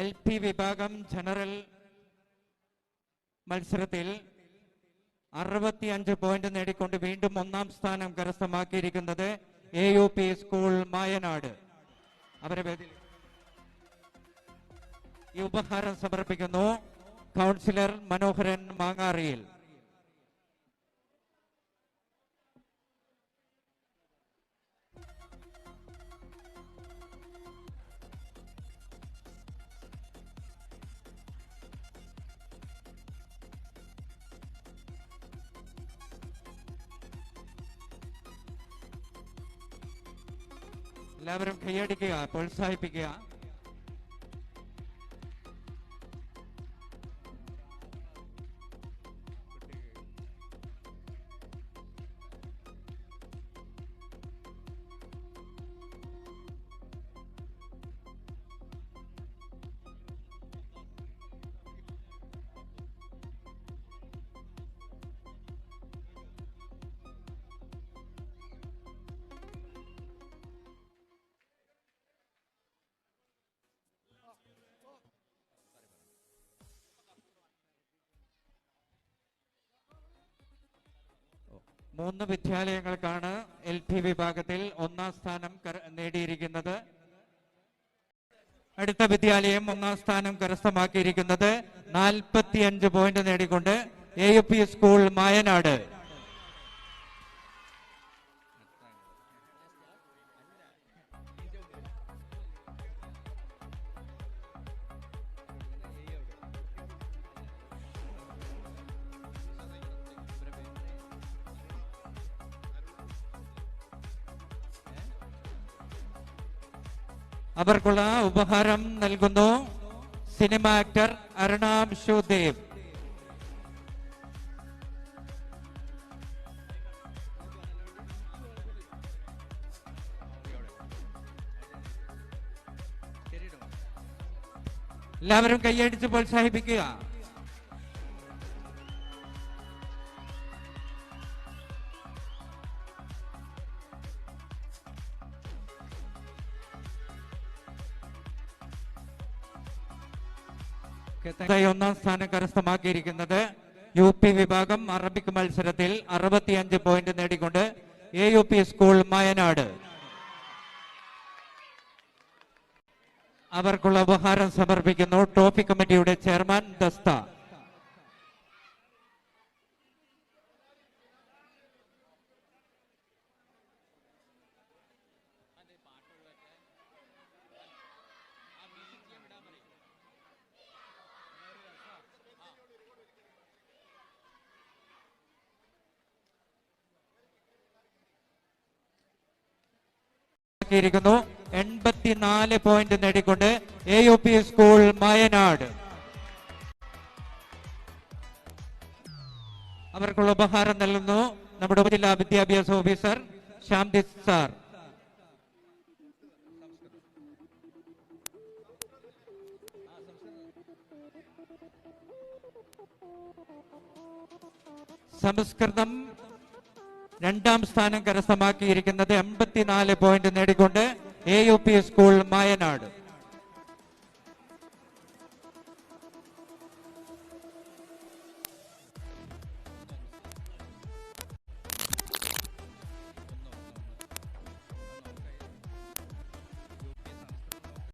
L P വിഭാഗം general മത്സരത്തിൽ അറുപത്തിയഞ്ച് പോയിന്റ് നേടിക്കൊണ്ട് വീണ്ടും ഒന്നാം സ്ഥാനം കരസ്ഥമാക്കിയിരിക്കുന്നത് A U P school Mayanad. അവരെ ഈ ഉപഹാരം സമർപ്പിക്കുന്നു. കൗൺസിലർ മനോഹരൻ മാങ്ങാറിയിൽ. എല്ലാവരും കൈയടിക്കുക പ്രോത്സാഹിപ്പിക്കുക. മൂന്ന് വിദ്യാലയങ്ങൾക്കാണ് എൽ പി വിഭാഗത്തിൽ ഒന്നാം സ്ഥാനം നേടിയിരിക്കുന്നത്. അടുത്ത വിദ്യാലയം ഒന്നാം സ്ഥാനം കരസ്ഥമാക്കിയിരിക്കുന്നത് നാൽപ്പത്തിയഞ്ച് point നേടിക്കൊണ്ട് A U P school Mayanad അവർക്കുള്ള ഉപഹാരം നൽകുന്നു സിനിമ ആക്ടർ അരുണാംശു ദേവ് എല്ലാവരും കൈയടിച്ച് പ്രോത്സാഹിപ്പിക്കുക. ഒന്നാം സ്ഥാനം കരസ്ഥമാക്കിയിരിക്കുന്നത് യു പി വിഭാഗം അറബിക് മത്സരത്തിൽ അറുപത്തിയഞ്ച് point നേടിക്കൊണ്ട് A U P school Mayanad. അവർക്കുള്ള ഉപഹാരം സമർപ്പിക്കുന്നു. ട്രോഫി കമ്മിറ്റിയുടെ ചെയർമാൻ ദസ്ത. ിരിക്കുന്നു എൺപത്തിനാല് point നേടിക്കൊണ്ട് A U P school Wayanad. അവർക്കുള്ള ഉപഹാരം നൽകുന്നു നമ്മുടെ ഉപജില്ലാ വിദ്യാഭ്യാസ ഓഫീസർ ശാന്തി സാർ. സംസ്കൃതം രണ്ടാം സ്ഥാനം കരസ്ഥമാക്കിയിരിക്കുന്നത് എൺപത്തിനാല് point നേടിക്കൊണ്ട് A U P school Mayanad